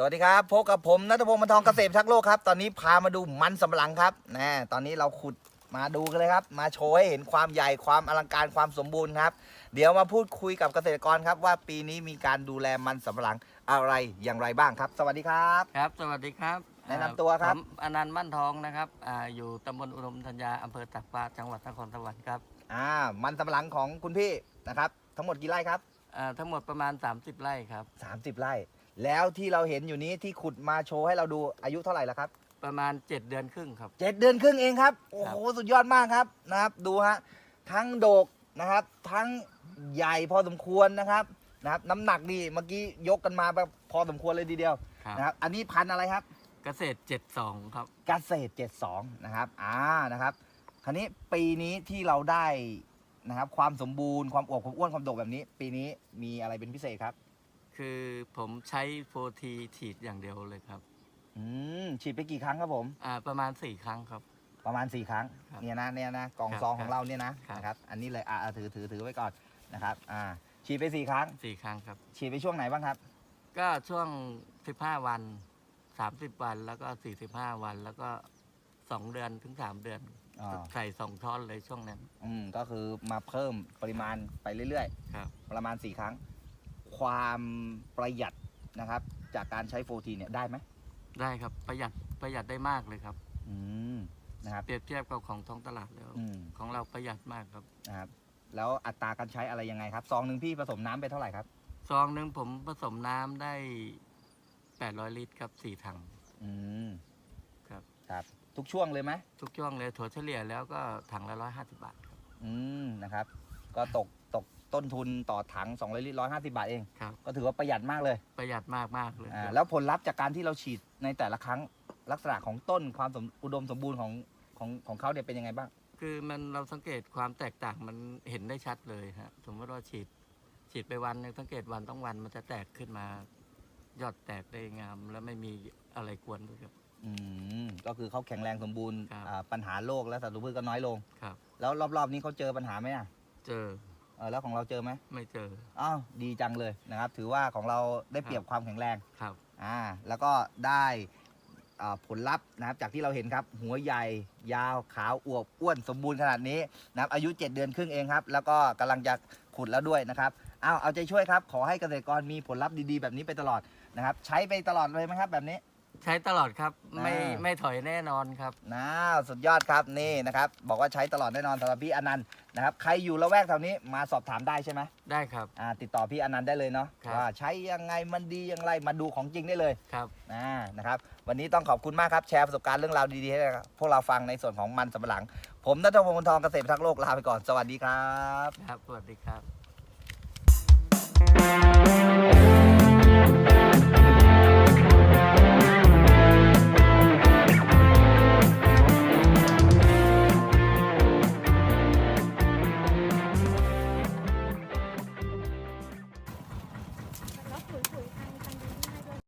สวัสดีครับพบกับผมนัทพงศ์มันทองเกษตรทักษ์โลกครับ ตอนนี้พามาดูมันสำปะหลังครับนะตอนนี้เราขุดมาดูกันเลยครับ มาโชว์ให้เห็นความใหญ่ความอลังการความสมบูรณ์ครับ เดี๋ยวมาพูดคุยกับเกษตรกรครับ ว่าปีนี้มีการดูแลมันสำปะหลังอะไรอย่างไรบ้างครับ สวัสดีครับ ครับ สวัสดีครับแนะนำตัวครับผมอนันต์มั่นทองนะครับอาอยู่ตำบลอุดมธัญญาอำเภอตากฟ้าจังหวัดนครสวรรค์ครับอ่ามันสำปะหลังของคุณพี่นะครับ ทั้งหมดกี่ไร่ครับอ่าทั้งหมดประมาณ 30 ไร่ครับ 30 ไร่ แล้วที่เราเห็นอยู่นี้ที่ขุดมาโชว์ให้เราดูอายุเท่าไหร่แล้วครับ ประมาณ 7 เดือนครึ่งครับ เจ็ดเดือนครึ่งเองครับ โอ้ครัโหบสุดยอดมากครับนะครับ ดูฮะ ทั้งโดกนะครับ ทั้งใหญ่พอสมควรนะครับ นะครับ น้ำหนักนี่เมื่อกี้ยกกันมาแบบพอสมควรเลยทีเดียวครับ นะครับ อันนี้พันธุ์อะไรครับ เกษตร 72 ครับ เกษตร72 นะครับ อ่า นะครับ คราวนี้ปีนี้ที่เราได้นะครับ ความสมบูรณ์ ความอวบความอ้วน ความโดกแบบนี้ ปีนี้มีอะไรเป็นพิเศษครับ คือผมใช้โฟทีฉีดอย่างเดียวเลยครับอืมฉีดไปกี่ครั้งครับผม อ่าประมาณ 4 ครั้งครับ ประมาณ 4 ครั้งครับเนี่ยนะเนี่ยนะกล่องครับซองขครัอบงเราเนี่ยนะครับ นะครับอันนี้เลยอ่าถือถือถือไว้ก่อนนะครับอ่าฉีดไป4ครั้ง 4 ครั้งครับ ฉีดไปช่วงไหนบ้างครับ ก็ช่วง 15 วัน 30 วันแล้วก็ 45 วันแล้วก็ 2 เดือนถึง 3 เดือนอ่า ใส่2ช้อนเลยช่วงนั้น อืมก็คือมาเพิ่มปริมาณไปเรื่อยครับ ๆ ประมาณ 4 ครั้ง ความประหยัดนะครับ จากการใช้โฟทีเนี่ยได้ไหมได้ครับประหยัดประหยัดได้มากเลยครับอืมนะครับ เปรียบเทียบกับของท้องตลาดแล้ว อืม ของเราประหยัดมากครับนะครับแล้วอัตราการใช้อะไรยังไงครับซองหนึ่งพี่ผสมน้ำไปเท่าไหร่ครับซองหนึ่งผมผสมน้ำได้ 800 ลิตรครับสี่ถัง อืมครับ ครับ ทุกช่วงเลยไหมทุกช่วงเลยถั่วเฉลี่ยแล้วก็ถังละ 150 บาทครับ อืมนะครับ ก็ตกตก ต้นทุนต่อถัง 200 ลิตร 150 บาทเอง ครับ ก็ถือว่าประหยัดมากเลยประหยัดมากมากๆเลยอ่าครับแล้วผลลัพธ์จากการที่เราฉีดในแต่ละครั้งลักษณะของต้นความสมอุดมสมบูรณ์ของของของเขาเนี่ยเป็นยังไงบ้าง คือมันเราสังเกตความแตกต่างมันเห็นได้ชัดเลยฮะสมมติว่าฉีด ฉีดไปวันหนึงสังเกตวันต้องวันมันจะแตกขึ้นมา ยอดแตกได้งาม แล้วไม่มีอะไรกวนด้วยครับ อืม ก็คือเขาแข็งแรงสมบูรณ์ครับ อ่าปัญหาโรคและศัตรูพืชก็น้อยลง ครับ แล้วรอบๆนี้เขาเจอปัญหาไหมอะ เจอ เออแล้วของเราเจอไหมไม่เจออ้าวดีจังเลยนะครับ ถือว่าของเราได้เปรียบความแข็งแรงครับอ่าแล้วก็ได้อ่าผลลัพธ์นะครับจากที่เราเห็นครับ หัวใหญ่ยาวขาวอวบอ้วนสมบูรณ์ขนาดนี้นะครับอายุ 7 เดือนครึ่งเองครับ แล้วก็กำลังจะขุดแล้วด้วยนะครับอ้าวเอาใจช่วยครับ ขอให้เกษตรกรมีผลลัพธ์ดีๆแบบนี้ไปตลอดนะครับ ใช้ไปตลอดเลยไหมครับแบบนี้ ใช้ตลอดครับ ไม่อ่า ไม่ถอยแน่นอนครับ นะสุดยอดครับนี่นะครับ บอกว่าใช้ตลอดแน่นอนสำหรับพี่อนันต์นะครับใครอยู่ละแวกแถวนี้มาสอบถามได้ใช่ไหมได้ครับ อ่าติดต่อพี่อนันต์ได้เลยเนาะครับ ว่าใช้ยังไงมันดีอย่างไรมาดูของจริงได้เลยครับอ่านะครับ วันนี้ต้องขอบคุณมากครับแชร์ประสบการณ์เรื่องราวดีๆให้พวกเราฟังในส่วนของมันสำปะหลัง ผมนัทพงศ์มนทองเกษตรทักษ์โลกลาไปก่อนสวัสดีครับ ครับสวัสดีครับ